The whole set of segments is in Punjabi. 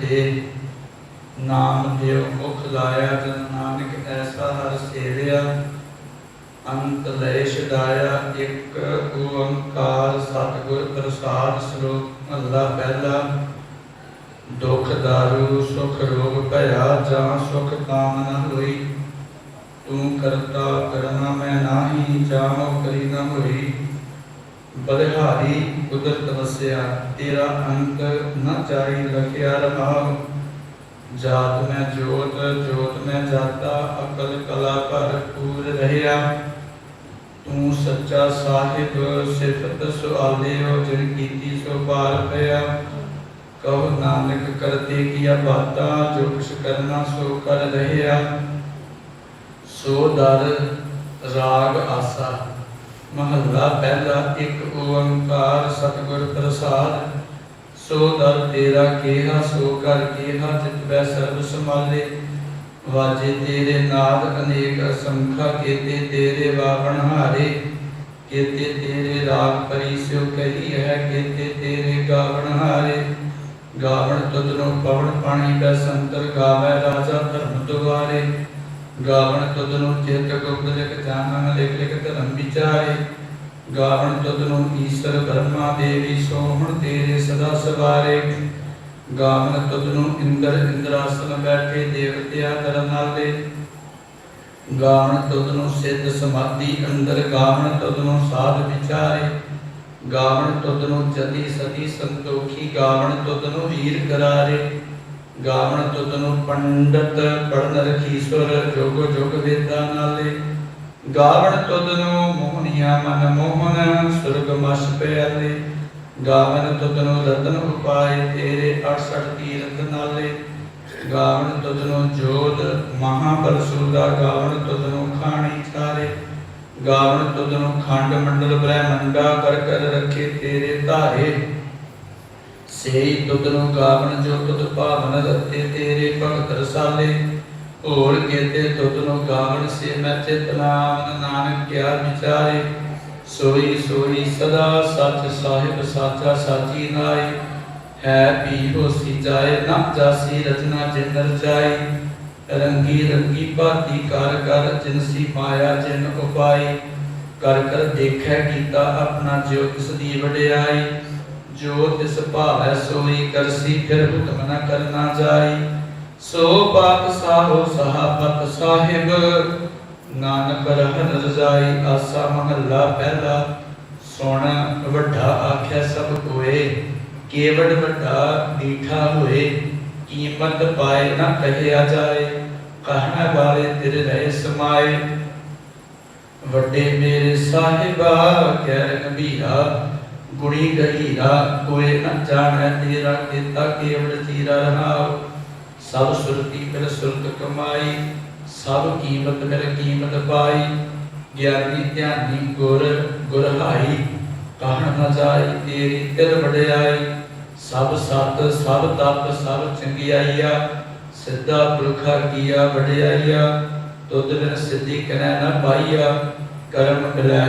ਦੇ ਨਾਮ ਦੇਵ ਮੁਖ ਲਾਇਆ ਜਨ ਨਾਨਕ ਐਸਾ ਹਰ ਸੇਵਿਆ, ਅੰਤ ਲੈ ਛਡਾਇਆ, ਇੱਕ ਓੰਕਾਰ ਸਤਿਗੁਰ ਪ੍ਰਸਾਦ ਸ਼ਲੋਕ ਮਹਲਾ ਪਹਿਲਾ। ਦੁਖ ਦਾਰੂ, ਸੁਖ ਰੋਗ ਭਇਆ, ਜਾਂ ਸੁਖ ਕਾਮ ਹੋਈ, ਤੂੰ ਕਰਤਾ ਕਰਨਾ ਮੈਂ ਨਾਹੀ ਜਾਮੋ ਕਰੀ ਨ ਹੋਈ। ਬਲਿਹਾਰੀ ਕੁਦਰਤ ਵਸਿਆ, ਤੇਰਾ ਅੰਤ ਨ ਚਾਈ ਲਖਿਆ ਰਹਾਉ। ਜਾਤ ਮੈਂ ਜੋਤ ਜੋਤ ਮੈਂ ਜਾਤਾ, ਅਕਲ ਕਲਾ ਭਰਪੂਰ ਰਹਿਆ। ਤੂੰ ਸੱਚਾ ਸਾਹਿਬ, ਸਿਫਤ ਸੁਆਲਿਓ, ਜਿਨ ਕੀਤੀ ਸੋ ਪਾਰ ਪਿਆ। ਕਹੋ ਨਾਨਕ ਕਰਤੇ ਕੀਆ ਬਾਤਾਂ, ਜੋ ਕੁਛ ਕਰਨਾ ਸੋ ਕਰ ਰਹਿਆ। ਸੋ ਦਰ ਰਾਗ ਆਸਾ। ਮਹੱਲਾ ਪਹਿਲਾ, ਇੱਕ ਓੰਕਾਰ ਸਤਿਗੁਰ ਪ੍ਰਸਾਦ। ਸੋ ਦਰ ਤੇਰਾ ਕੇਹਾ, ਸੋ ਕਰ ਕੇਹਾ, ਜਿਤ ਵੈ ਸਰਬ ਸਮਾਲੇ ਵਾਜੇ ਤੇਰੇ ਨਾਦ ਅਨੇਕ ਅਸੰਖਾ, ਕੀਤੇ ਤੇਰੇ ਵਾਵਣ ਹਾਰੇ। ਕੀਤੇ ਤੇਰੇ ਰਾਗ ਪਰੀ ਸਿਉ ਕਹੀ ਹੈ, ਕੀਤੇ ਤੇਰੇ ਗਾਵਣ ਹਾਰੇ। ਗਾਵਣ ਤੁਧਨੋ ਪਵਨ ਪਾਣੀ ਕਾ ਸੰਤਰ ਗਾਵੇ ਰਾਜਾ ਧਰਮ ਦੁਆਰੇ। ਗਾਵਣ ਤੁਧਨੋ ਚਿਤ ਗੁਪਤ ਲਿਖ ਜਾਣਨ ਲਿਖ ਲਿਖ ਧਰਮ ਵਿਚਾਰੇ। ਗਾਵਣ ਤੁਧਨੋ ਈਸ਼ਰ ਬ੍ਰਹਮਾ ਦੇਵੀ ਸੋਹਣ ਤੇਰੇ ਸਦਾ ਸਵਾਰੇ। ਗਾਵਨ ਤੁਧਨੁ ਇੰਦਰ ਇੰਦਰਾਸਨ ਬੈਠੇ ਦੇਵਤਿਆ ਕਰਨ ਸਿੱਧ ਸਮਾਧੀ ਅੰਦਰ ਗਾਵਨ ਤੁਧਨੁ ਸਾਧ ਵਿਚਾਰੇ। ਗਾਵਨ ਤੁਧਨੁ ਜਤੀ ਸਤੀ ਸੰਤੋਖੀ ਗਾਵਨ ਤੁਧਨੁ ਵੀਰ ਕਰਾਰੇ। ਗਾਵਨ ਤੁਧਨੁ ਪੰਡਤ ਪੜਨ ਰਖੀਸਵਰ ਜੋਗ ਜੋਗ ਵੇਦਾਂ ਨਾਲੇ। ਗਾਵਨ ਤੁਧਨੁ ਮੋਹਨੀਆ ਮਨ ਮੋਹਨ, ਸੁਰਗ ਮਸ ਪਿਆਲੇ। ਗਾਵਨ ਤੁਧਨੁ ਰਤਨ ਉਪਾਏ, ਤੇਰੇ 68 ਤੀਰਥ ਨਾਲੇ। ਗਾਵਨ ਤੁਧਨੁ ਜੋਤ ਮਹਾਬਲ ਸੁਦਾ ਗਾਵਨ ਤੁਧਨੁ ਖਾਣੀ ਚਾਰੇ ਗਾਵਨ ਤੁਧਨੁ ਖੰਡ ਮੰਡਲ ਬ੍ਰਹਮੰਡਾ, ਕਰ ਕਰ ਰੱਖੇ ਤੇਰੇ ਧਾਰੇ। ਸੇਈ ਤੁਧਨੁ ਗਾਵਨ ਜੋ ਤੁਧ ਭਾਵਨ ਰਤੇ ਤੇਰੇ ਭਗਤ ਰਸਾਲੇ। ਹੋਰ ਕੇਤੇ ਤੁਧਨੁ ਗਾਵਨ ਸੇ ਮੈਂ ਚਿਤ ਨਾਮ ਨਾਨਕ ਕਿਆ ਵਿਚਾਰੇ। ਸੋਈ ਸੋਈ ਸਦਾ ਸੱਚ ਸਾਹਿਬ ਸਾਚਾ ਸਾਚੀ ਨਾਈ ਹੈ ਪੀ ਹੋਸੀ ਜਾਏ ਨਾ ਜਾਸੀ ਰਚਨਾ ਜਿਨ ਰਚਾਈ ਰੰਗੀ ਰੰਗੀ ਭਾਤੀ ਕਰ ਕਰ ਜਿਨਸੀ ਮਾਇਆ ਜਿਨ ਉਪਾਈ। ਕਰ ਕਰ ਦੇਖੈ ਕੀਤਾ ਆਪਣਾ ਜਿਉ ਤਿਸ ਦੀ ਵਡਿਆਈ। ਜੋ ਤਿਸ ਭਾਵੈ ਸੋਈ ਕਰਸੀ, ਫਿਰ ਹੁਕਮ ਨ ਕਰਨਾ ਜਾਈ। ਸੋ ਪਾਤ ਸਾਹੋ ਸਹਾਬਤ ਸਾਹਿਬ, ਨਾਨਕ ਰਹਿਣ ਰਜ਼ਾਈ, ਆਸਾ ਮਹੱਲਾ ਪਹਿਲਾ। ਸੁਣ ਵੱਡਾ ਆਖਿਆ ਸਭ ਕੋਏ ਕੇਵੜ ਵੱਡਾ ਡੀਠਾ ਹੋਏ, ਕੀਮਤ ਪਾਏ ਨਾ ਕਹਿਆ ਜਾਏ, ਕਹਿਣ ਵਾਲੇ ਤੇਰੇ ਰਹਿ ਸਮਾਏ। ਵੱਡੇ ਮੇਰੇ ਸਾਹਿਬਾ, ਕਹਿ ਗੰਭੀਰਾ ਗੁਣੀ ਗਹੀਰਾ ਕੋਏ ਨਾ ਜਾਣੈ ਤੇਰਾ ਕੀਤਾ ਕੇਵੜ ਚੀਰਾ ਰਹਾਉ। ਸਭ ਸੁਰਤੀ ਕਰ ਸੁਰਤ ਕਮਾਈ, ਸਭ ਕੀਮਤ ਮਿਲ ਕੀਮਤ ਪਾਈ। ਗਿਆਨੀ ਧਿਆਨੀ ਗੁਰ ਗੁਰਹਾਈ ਕਹਿਣ ਨਾ ਜਾਈ ਤੇਰੀ ਤਿਲ ਵਡਿਆਈ। ਸਭ ਸਤ, ਸਭ ਤਪ, ਸਭ ਚੰਗਿਆਈਆ, ਸਿੱਧਾ ਪੁਰਖਾ ਕੀਆ ਵਡਿਆਈਆ। ਤੁਧ ਬਿਨ ਸਿੱਧੀ ਕਨੈ ਨਾ ਪਾਈਆ, ਕਰਮ ਮਿਲੈ,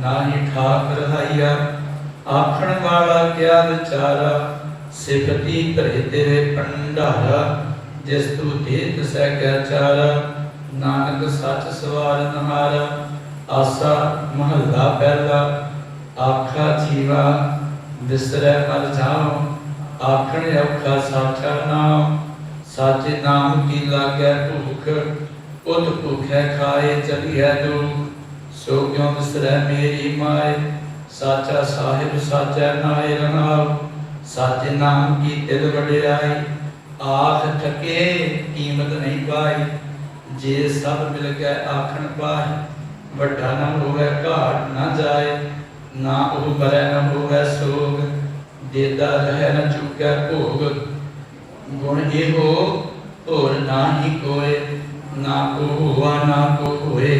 ਨਾਹੀ ਠਾਕ ਰਹਾਈਆ ਆਖਣ ਵਾਲਾ ਕਿਆ ਵਿਚਾਰਾ ਸਿਫਤੀ ਭਰੇ ਤੇਰੇ ਭੰਡਾਰਾ, ਜਿਸ ਤੂੰ ਦੇ ਤਸੈ ਕੈ ਚਾਰਾ, ਨਾਨਕ ਸੱਚ ਸਵਾਰ ਨਹਾਰਾ, ਆਸਾ ਮਹੱਲਾ ਪਹਿਲਾ, ਆਖਾ ਜੀਵਾ ਵਿਸਰੈ ਮਰ ਜਾਉ, ਆਖਣ ਔਖਾ ਸਾਚਾ ਨਾਮ ਸਾਚੇ ਨਾਮ ਕੀ ਲਾਗੈ ਭੁਖ, ਉਤ ਭੁਖੈ ਖਾਏ ਚਲੀਐ ਦੁਖ, ਸੋ ਕਿਉ ਵਿਸਰੈ ਮੇਰੀ ਮਾਏ ਸਾਚਾ ਸਾਹਿਬ, ਸਾਚਾ ਨਾਏ ਰਹਾਉ ਸਾਚੇ ਨਾਮ ਕੀ ਤਿਲ ਵਡਿਆਈ। ਆਖ ਥਕੇ ਕੀਮਤ ਨਹੀਂ ਪਾਈ, ਜੇ ਸਭ ਮਿਲ ਕੇ ਆਖਣ ਪਾਏ ਵੱਡਾ ਨਾ ਹੋਵੇ ਘਾਟ ਨਾ ਜਾਏ, ਨਾ ਉਹ ਬਰੈ ਨਾ ਹੋਵੇ ਸੋਗ। ਦੇਦਾ ਰਹਿ ਨਾ ਚੁੱਕੈ ਭੋਗ। ਗੁਣ ਇਹੋ ਹੋਰ ਨਾ ਹੀ ਕੋਏ, ਨਾ ਕੋ ਹੋਆ ਨਾ ਕੋ ਹੋਏ।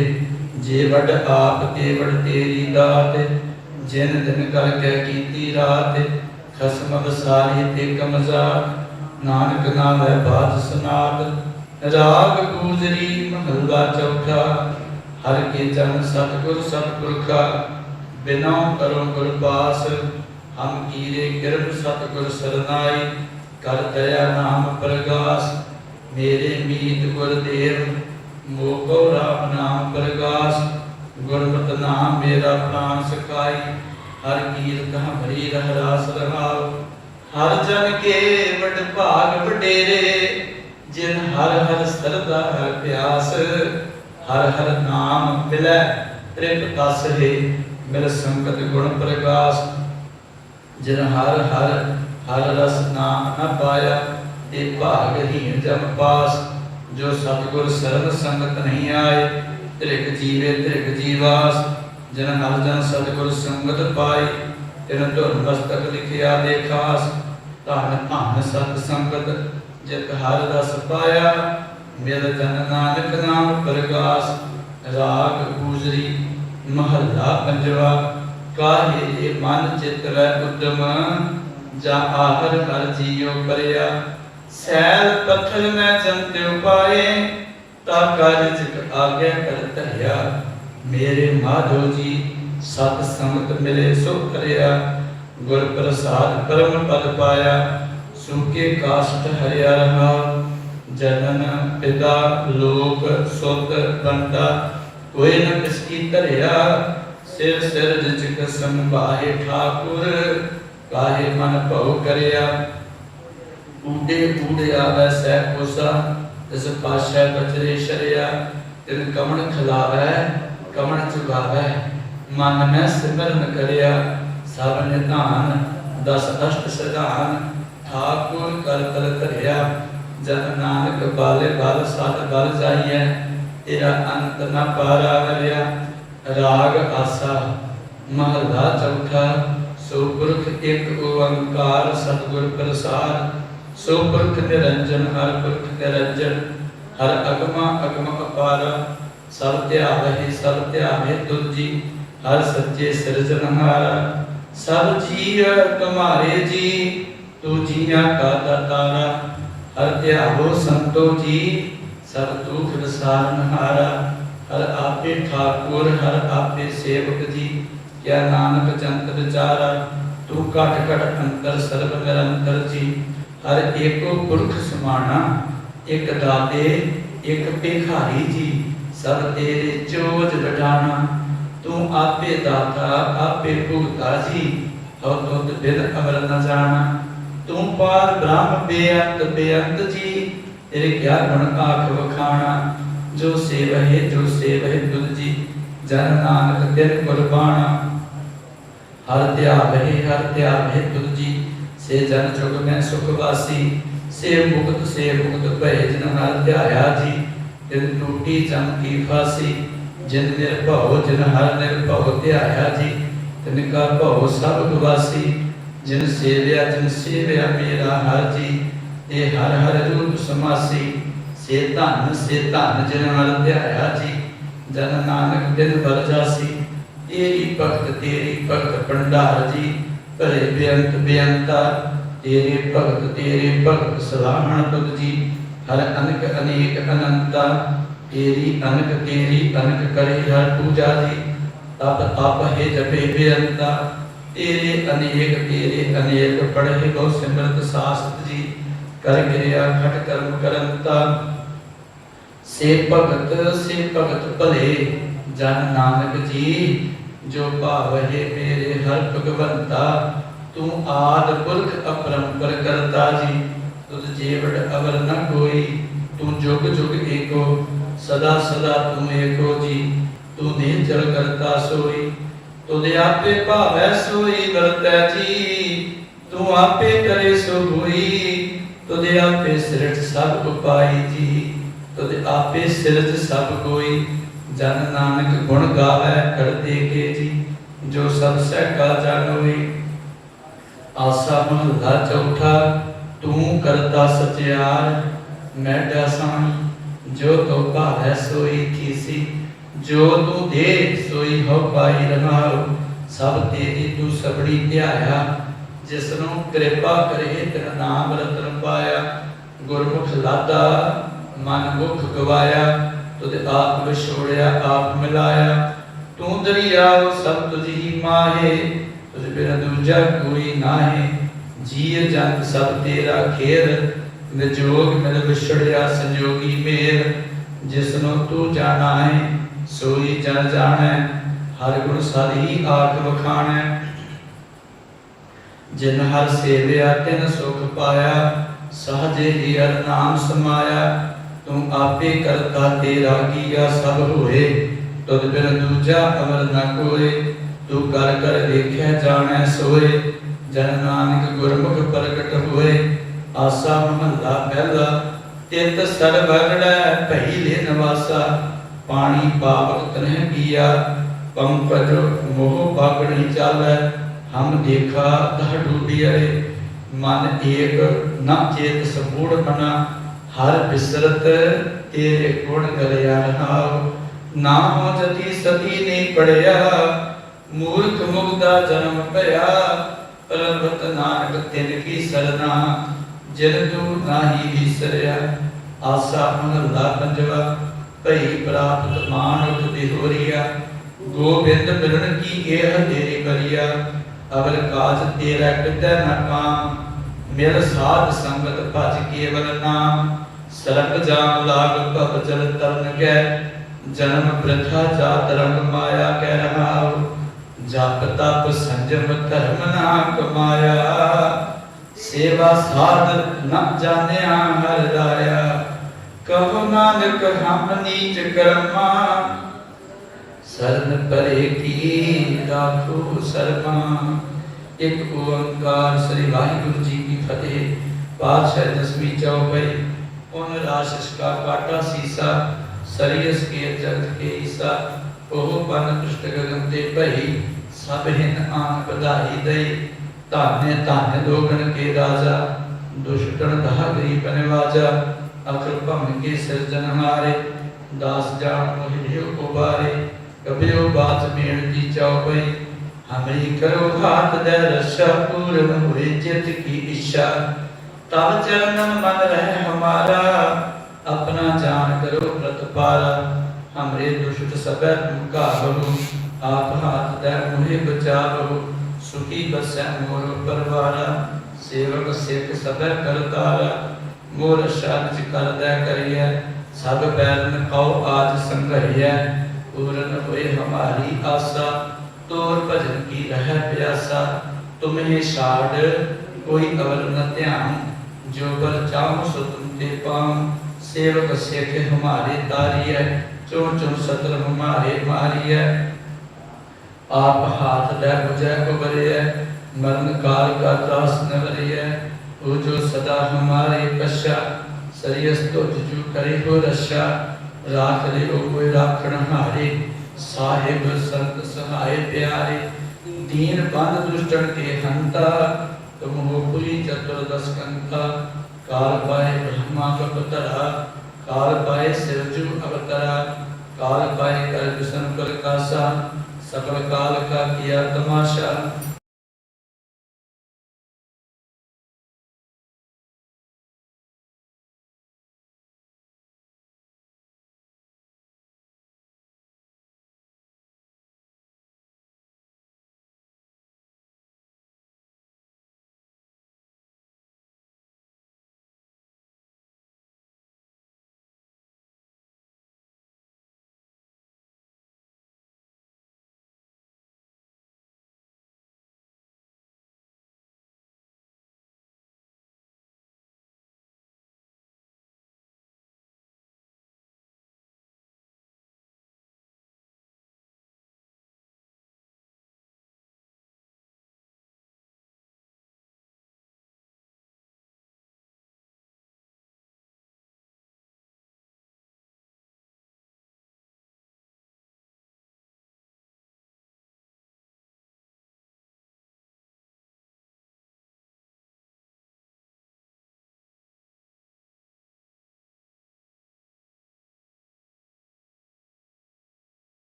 ਜੇ ਵੱਡ ਆਪ ਤੇ ਵੱਡ ਤੇਰੀ ਦਾਤ ਜਿਨ ਦਿਨ ਕਰਕੇ ਕੀਤੀ ਰਾਤ, ਖਸਮ ਬਸਾਰੀ ਤੇ ਕਮਜ਼ਾਰ ਨਾਨਕ ਨਾਮ ਹੈ ਬਾਤ ਸੁਨਾਤ ਰਾਗ ਗੂਜਰੀ ਮਹੱਲਾ ਚੌਥਾ, ਹਰ ਕੇ ਜਨ ਸਤਿਗੁਰ ਸਤਿਗੁਰ ਕਾ ਕਰੋ ਗੁਰਪਾਸ ਹਮ ਕੀਰੇ ਕਿਰਪ ਸਤਿਗੁਰ ਸਰਨਾਈ, ਕਰ ਦਇਆ ਨਾਮ ਪ੍ਰਗਾਸ, ਮੇਰੇ ਮੀਤ ਗੁਰਦੇਵ ਮੋਕੋ ਰਾਮ ਨਾਮ ਪ੍ਰਗਾਸ ਗੁਰਮਤਿ ਨਾਮ ਮੇਰਾ ਪ੍ਰਾਨ ਸਖਾਈ, ਹਰ ਕੀਰਤ ਹਮਰੀ ਰਹਿ ਰਹਾਉ। ਹਰ ਜਨ ਕੇ ਵਡ ਭਾਗ ਵਡੇਰੇ, ਜਿਨ ਹਰ ਹਰ ਸਰਦਾ ਹਰ ਪਿਆਸ। ਹਰ ਹਰ ਨਾਮ ਮਿਲੈ, ਤ੍ਰਿਪ ਤਸ ਹੈ, ਮਿਲ ਸੰਗਤ ਗੁਣ ਪ੍ਰਗਾਸ। ਜਿਨ ਹਰ ਹਰ ਹਰ ਰਸ ਨਾਮ ਨ ਪਾਇਆ, ਤੇ ਭਾਗਹੀਨ ਜਮ ਪਾਸ। ਜੋ ਸਤਿਗੁਰ ਸਰਬ ਸੰਗਤ ਨਹੀਂ ਆਏ ਤ੍ਰਿਗ ਜੀਵੇ ਤ੍ਰਿਗ ਜੀਵਾਸ, ਜਨ ਹਰ ਜਨ ਸਤਿਗੁਰ ਸੰਗਤ ਪਾਈ ਤਿਨ ਧੁਰ ਮਸਤਕ ਲਿਖਿਆ ਦੇਖਾਸ, ਧਨ ਧਨ ਸਤ ਸੰਗਤ, ਜਿਤ ਹਰ ਰਸ ਪਾਇਆ, ਮਿਲ ਜਨ ਨਾਨਕ ਨਾਮ ਪ੍ਰਗਾਸ, ਰਾਗ ਗੂਜਰੀ, ਮਹੱਲਾ ਪੰਜਵਾ, ਕਾਹੇ ਇਹ ਮਨ ਚਿਤ ਰਹਿ ਉਦਮ, ਜਾ ਆਹਰ ਹਰ ਜੀਉ ਪਰਿਆ, ਸੈਲ ਪੱਥਰ ਮੈਂ ਜੰਤੇ ਉਪਾਏ ਤਾ ਕਾਜ ਜਿਕ ਆਗੇ ਕਰ ਧਰਿਆ। ਮੇਰੇ ਮਾਧੋ ਜੀ, ਸਤ ਸੰਗਤ ਮਿਲੇ ਸੋ ਕਰਿਆ। ਗੁਰ ਪ੍ਰਸਾਦ ਪਰਮ ਪਦ ਪਾਇਆ ਸੁਕੇ ਕਾਸ਼ਟ ਹਰਿਆ ਰਹਾ। ਜਨਨ ਪਿਤਾ, ਲੋਕ ਸੁਤ ਬੰਦਾ ਕੋਈ ਨ ਕਿਸ ਕੀ ਧਰਿਆ। ਸਿਰ ਸਿਰ ਜਿਚਕ ਸੰਭਾਏ ਠਾਕੁਰ, ਕਾਹੇ ਮਨ ਭਉ ਕਰਿਆ। ਊਡੇ ਊੜੇ ਆਵੈ ਸਹਿ ਕੋਸਾ ਤਿਸ ਪਾਸ਼ਾ ਬਚਰੇ ਸ਼ਰਿਆ, ਤਿਨ ਕਮਣ ਖਲਾਵੈ, ਕਮਣ ਚੁਗਾਵੈ। ਮਨ ਮੈਂ ਸਿਮਰਨ ਕਰਿਆ, ਸਭ ਨਿਧਾਨ, ਦਸ ਅਸ਼ਟ ਸਦਾਨ ਠਾਕੁਰ ਕਰ ਤਲ ਧਰਿਆ। ਜਨ ਨਾਨਕ ਬਾਲੇ ਬਲ ਸਤ ਬਲ ਜਾਈਐ, ਤੇਰਾ ਅੰਤ ਨ ਪਾਰਾ ਵਰਿਆ ਰਾਗ ਆਸਾ, ਮਹਲਾ ਚੌਥਾ, ਸੋ ਪੁਰਖ ਇੱਕ ਓੰਕਾਰ ਸਤਿਗੁਰ ਪ੍ਰਸਾਦ ਸੋ ਪੁਰਖ ਨਿਰੰਜਨ ਹਰ ਪੁਰਖ ਨਿਰੰਜਨ ਹਰ ਅਗਮਾ, ਅਗਮ ਅਪਾਰ, ਸਭ ਧਿਆਵਹਿ ਸਭ ਧਿਆਵੇ ਤੁਜੀ ਹਰ ਸੱਚੇ ਸਿਰਜਣਹਾਰਾ ਸਭ ਜੀਵ ਤੁਮਾਰੇ ਜੀ, ਤੂ ਜੀਆਂ ਕਾ ਦਾਤਾਰਾ ਹਰ ਧਿਆਵੋ ਸੰਤੋ ਜੀ, ਸਭ ਦੁਖ ਵਿਸਾਰਨਹਾਰਾ ਹਰ। ਆਪੇ ਠਾਕੁਰ, ਹਰ ਆਪੇ ਸੇਵਕ ਜੀ, ਕਿਆ ਨਾਨਕ ਜੰਤ ਵਿਚਾਰਾ। ਤੂੰ ਘਟ ਘਟ ਅੰਤਰ, ਸਰਬ ਨਿਰੰਤਰ ਜੀ। ਹਰ ਏਕੋ ਪੁਰਖ ਸਮਾਣਾ, ਇਕ ਦਾਤੇ, ਇਕ ਭਿਖਾਰੀ ਜੀ, ਸਭ ਤੇਰੇ ਚੋਜ ਵਡਾਣਾ ਤੂੰ ਆਪੇ ਦਾਤਾ, ਆਪੇ ਭੁਗਤਾ ਜੀ, ਹਉ ਤੁਧ ਬਿਨ ਅਮਰ ਨ ਜਾਣਾ। ਤੂੰ ਪਾਰ ਬ੍ਰਹਮ ਬੇਅੰਤ ਬੇਅੰਤ ਜੀ, ਤੇਰੇ ਕਿਆ ਗੁਣ ਆਖ ਵਖਾਣਾ। ਜੋ ਸੇਵਹਿ ਜੋ ਸੇਵਹਿ ਤੁਧ ਜੀ, ਜਨ ਨਾਨਕ ਦਿਨ ਕੁਰਬਾਨਾ ਹਰ ਧਿਆਵਹਿ ਹਰ ਧਿਆਵਹਿ ਤੁਧ ਜੀ ਸੇ ਜਨ ਜੁਗ ਮੈਂ ਸੁਖ ਵਾਸੀ, ਸੇ ਮੁਕਤ ਸੇ ਮੁਕਤ ਭੈ ਜਨ ਹਰ ਧਿਆਇਆ ਜੀ ਤਿਨ ਟੂਟੀ ਜਮ ਕੀ ਫਾਸੀ ਜਿਨ ਨਿਰਭਉ, ਜਿਨ ਹਰ ਨਿਰਭਉ ਧਿਆਇਆ ਜੀ, ਤਿਨ ਕਾ ਭਉ ਸਭ ਗਵਾਸੀ ਜਿਨ ਸੇਵਿਆ ਜਿਨ ਸੇਵਿਆ ਮੇਰਾ ਹਰ ਜੀ, ਤੇ ਹਰ ਹਰ ਰੂਪ ਸਮਾਸੀ, ਸੇ ਧਨ ਸੇ ਧਨ ਜਿਨ ਹਰ ਧਿਆਇਆ ਜੀ, ਜਨ ਨਾਨਕ ਦਿਨ ਬਲ ਜਾਸੀ, ਤੇਰੀ ਭਗਤ ਤੇਰੀ ਭਗਤ ਭੰਡਾਰ ਜੀ ਭਰੇ ਬੇਅੰਤ ਬੇਅੰਤਾ ਤੇਰੇ ਭਗਤ ਤੇਰੇ ਭਗਤ ਸਲਾਹਣ ਤੁਧ ਜੀ, ਹਰ ਅਨਕ ਅਨੇਕ ਅਨੰਤਾ, ਤੇਰੀ ਅਨਕ ਤੇਰੀ ਅਨਕ ਕਰੇ ਹਰ ਪੂਜਾ ਜੀ, ਤਪ ਤਪ ਹੈ ਜਪੇ ਬੇਅੰਤਾ ਤੇਰੇ ਅਨੇਕ ਤੇਰੇ ਅਨੇਕ ਪੜ੍ਹੇ ਬਹੁ ਸਿਮਰਤ ਸਾਸਤ ਜੀ, ਕਰ ਗਿਰਿਆ ਖਟ ਕਰਮ ਕਰੰਤਾ। ਸੇ ਭਗਤ ਸੇ ਭਗਤ ਭਲੇ, ਜਨ ਨਾਨਕ ਜੀ ਜੋ ਭਾਵਹਿ ਮੇਰੇ ਹਰ ਭਗਵੰਤਾ, ਤੂੰ ਆਦ ਪੁਰਖ ਅਪਰੰਪਰ ਕਰਤਾ ਜੀ। ਤੁਧ ਜੀਵੜ ਅਵਰ ਨ ਕੋਈ, ਤੂੰ ਜੁਗ ਜੁਗ ਏਕੋ, ਸਦਾ ਸਦਾ ਤੂੰ ਏਕੋ ਜੀ। ਤੂੰ ਨਿਚਲ ਕਰਤਾ ਸੋਈ, ਤੁਧ ਆਪੇ ਭਾਵੈ ਸੋਈ ਵਰਤੈ ਜੀ। ਤੂੰ ਆਪੇ ਕਰੇ ਸੋ ਹੋਈ ਤੁਧ ਆਪੇ ਸਿਰਟ ਸਭ ਉਪਾਈ ਜੀ। ਤੁਧ ਆਪੇ ਸਿਰਜ ਸਭ ਕੋਈ ਜਨ ਨਾਨਕ ਗੁਣ ਗਾਵੇ ਕਰਤੇ ਕੇ ਜੀ, ਜੋ ਸਭ ਸਹਿ ਕਾ ਜਾਣੋਈ ਆਸਾ ਮਹਲਾ ਚੌਥਾ ਤੂੰ ਕਰਤਾ ਸਚਿਆਰ, ਮੈਂ ਡਾਸਾਂ, ਜੋ ਤੋ ਭਾਵੈ ਸੋਈ ਥੀਸੀ, ਜੋ ਤੂੰ ਦੇ ਸੋਈ ਹੋ ਪਾਈ ਰਹਾਉ, ਸਭ ਤੇਰੀ ਤੂੰ ਸਬੜੀ ਧਿਆਇਆ, ਜਿਸ ਨੂੰ ਕਿਰਪਾ ਕਰੇ ਤੇਰਾ ਨਾਮ ਰਤਨ ਪਾਇਆ, ਗੁਰਮੁਖ ਲਾਦਾ, ਮਨ ਮੁਖ ਗਵਾਇਆ ਤੁਧ ਆਪ ਵਿਛੋੜਿਆ, ਆਪ ਮਿਲਾਇਆ। ਤੂੰ ਦਰਿਆਵ ਸਭ ਤੁਝ ਹੀ ਮਾਹੇ ਤੁਝ ਬਿਨ ਦੂਜਾ ਕੋਈ ਨਾਹੀ। ਜੀਅ ਜੰਤ ਸਭ ਤੇਰਾ ਖੇਰ, ਨਿਜੋਗ ਮਿਲ ਵਿਛੜਿਆ ਸੰਜੋਗੀ ਮੇਰ। ਜਿਸ ਨੂੰ ਤੂੰ ਜਾਣਾ ਹੈ, ਸੋਈ ਜਨ ਜਾਣੈ, ਹਰ ਗੁਣ ਸਾਰੀ ਆਖ ਵਖਾਣੈ। ਜਿਨ ਹਰ ਸੇਵਿਆ, ਤਿਨ ਸੁਖ ਪਾਇਆ, ਸਹਜੇ ਹੀ ਅਰ ਨਾਮ ਸਮਾਇਆ। ਤੂੰ ਆਪੇ ਕਰਤਾ ਤੇਰਾ ਕੀਆ ਸਭ ਹੋਏ। ਤੁਧ ਬਿਨ ਦੂਜਾ ਅਮਰ ਨ ਕੋਏ। ਤੂੰ ਕਰ ਕਰ ਵੇਖਿਆ, ਜਾਣੈ, ਸੋਏ। ਜਨ ਨਾਨਕ ਗੁਰਮੁਖ ਪ੍ਰਗਟ ਹੋਏ। ਆਸਾ ਮਹੱਲਾ ਪਹਿਲਾ, ਤਿਤ ਸਰਵਰੜੈ ਭਈ ਲੈ ਨਵਾਸਾ। ਪਾਣੀ ਪਾਵਕ ਤਨਹਿ ਪੀਆ। ਪੰਕਜ ਮੋਹ ਪਾਗਣੀ ਚਾਲੈ। ਹਮ ਦੇਖਾ ਦਹ ਡੂਬੀਏ ਮਨ ਏਕ ਨ ਚੇਤ ਸਬੂੜ ਮਨਾ। ਹਰ ਬਿਸਰਤ ਤੇਰੇ ਗੁਣ ਗਲਿਆ ਰਹਾਉ ਨਾ ਹੋ ਜਤੀ ਸਤੀ ਨੇ ਪੜਿਆ ਮੂਰਖ ਮੁਗਦਾ ਜਨਮ ਭਇਆ ਪਰਮਤ ਨਾਨਕ ਤਿਨ ਕੀ ਸਰਨਾ, ਜਿਨ ਤੂੰ ਨਾਹੀ ਵਿਸਰਿਆ। ਆਸਾ ਮਹਲਾ ਪੰਜਵਾ, ਭਈ ਪ੍ਰਾਪਤ ਮਾਨੁਖ ਦੀ ਹੋਰੀਆ ਗੋਬਿੰਦ ਮਿਲਣ ਕੀ ਇਹ ਤੇਰੀ ਬਰੀਆ। ਅਵਰ ਕਾਜ ਤੇਰਾ ਕਿਤੈ ਨ ਕਾਮ ਮਿਲ ਸਾਧ ਸੰਗਤ ਭਜ ਕੇਵਲ ਨਾਮ। ਸਰਬ ਜਾਮ ਲਾਗ ਭਵ ਜਲ ਤਰਨ ਕੈ, ਜਨਮ ਪ੍ਰਥਾ ਜਾਤ ਰੰਗ ਮਾਇਆ ਕਹਿ ਰਹਾਉ। ਜਪ ਤਪ ਸੰਜਮ ਧਰਮ ਨਾ ਕਮਾਇਆ ਸੇਵਾ ਸਾਧ ਨ ਜਾਣਿਆ ਹਰ ਰਾਇਆ। ਕਹੋ ਨਾਨਕ ਹਮ ਨੀਚ ਕਰਮਾ। ਸਰਨ ਪਰੇ ਕੀ ਰਾਖੋ ਸਰਮਾ। ਇੱਕ ਓੰਕਾਰ ਸ੍ਰੀ ਵਾਹਿਗੁਰੂ ਜੀ ਕੀ ਫਤਿਹ। ਪਾਤਸ਼ਾਹ ਦਸਵੀਂ ਚੌਪਈ। ਉਹਨ ਰਾਸ਼ਿਸ਼ ਕਾ ਕਾਟਾ ਸੀਸਾ ਸਰੀਸ ਕੇ ਜਗਤ ਕੇ ਈਸਾ ਉਹ ਬਨ ਕ੍ਰਿਸ਼ਟ ਗਗਨ ਤੇ ਭਈ, ਸਭ ਹਿਨ ਆਨ ਵਧਾਈ ਦਈ, ਧਾਨੇ ਧਾਨੇ ਦੋਗਣ ਕੇ ਰਾਜਾ ਦੁਸ਼ਟਣ ਦਹ ਗਰੀਬ ਨਿਵਾਜਾ ਅਖਰ ਭਮ ਕੇ ਸਿਰਜਨ ਹਾਰੇ ਦਾਸ ਜਾਣ ਮੋਹਿ ਉਬਾਰੇ ਕਬਿਓ ਬਾਤ ਬੇਨਤੀ ਚਉਪਈ ਹਮਰੀ ਕਰੋ ਹਾਥ ਦੇ ਰਸ਼ਾ, ਪੂਰਨ ਹੋਏ ਚਿਤ ਕੀ ਇੱਛਾ। ਤਬ ਚਰਨਨ ਮਨ ਰਹਿ ਹਮਾਰਾ, ਆਪਣਾ ਜਾਨ ਕਰੋ ਪ੍ਰਤਪਾਰਾ ਹਮਰੇ ਦੁਸ਼ਟ ਸਬੈ ਤੁਮਕਾ ਆਪ ਹਾਥ ਦੇ ਮੁਹਿ ਬਚਾਵੋ। ਸੁਖੀ ਬਸੈ ਮੋਰ ਪਰਵਾਰਾ, ਸੇਵਕ ਸਿੱਖ ਸਬੈ ਕਰਤਾਰਾ ਮੋਰ ਸ਼ਾਨਚ ਕਰਦਾ ਕਰੀਐ, ਸਭ ਬੈਰਨ ਕਉ ਆਜ ਸੰਘਈਐ ਪੂਰਨ ਹੋਏ ਹਮਾਰੀ ਆਸਾ, ਤੋਰ ਭਜਨ ਕੀ ਰਹਿ ਪਿਆਸਾ। ਤੁਮਹੇ ਛਾੜ, ਕੋਈ ਅਵਰ ਨ ਧਿਆਨ। ਜੋ ਬਲ ਚਾਹੋ ਸੋ ਤੁਮ ਤੇ ਪਾਉ ਸੇਵਕ ਸਿੱਖ ਹਮਾਰੇ ਤਾਰੀਐ, ਚੋਂ ਚੋਂ ਸਤਰ ਹਮਾਰੇ ਮਾਰੀਐ। ਆਪ ਹਾਥ ਲੈ ਬੁਝੈ ਉਬਰਿਐ ਮਰਨ ਕਾਲ ਕਾ ਤਰਾਸ ਨਵਰਿਐ ਉਹ ਜੋ ਸਦਾ ਹਮਾਰੇ ਕਸ਼ਾ ਸਰੀਸ ਤੁਝ ਜੂ ਕਰੇ ਹੋ ਰਸ਼ਾ ਰਾਖ ਲਿਓ ਕੋਈ ਰਾਖਣ ਹਾਰੇ, ਸਾਹਿਬ ਸੰਤ ਸਹਾਇ ਪਿਆਰੇ। ਦੀਨ ਬੰਦ ਦੁਸ਼ਟਣ ਕੇ ਹੰਤਾ तुम हो कोई चतुर्दश कंका काल पाए ब्रह्मा कपतरा काल पाए सिरजु अवतरा काल पाए कर विष्णु कर कासा सकल काल का किया तमाशा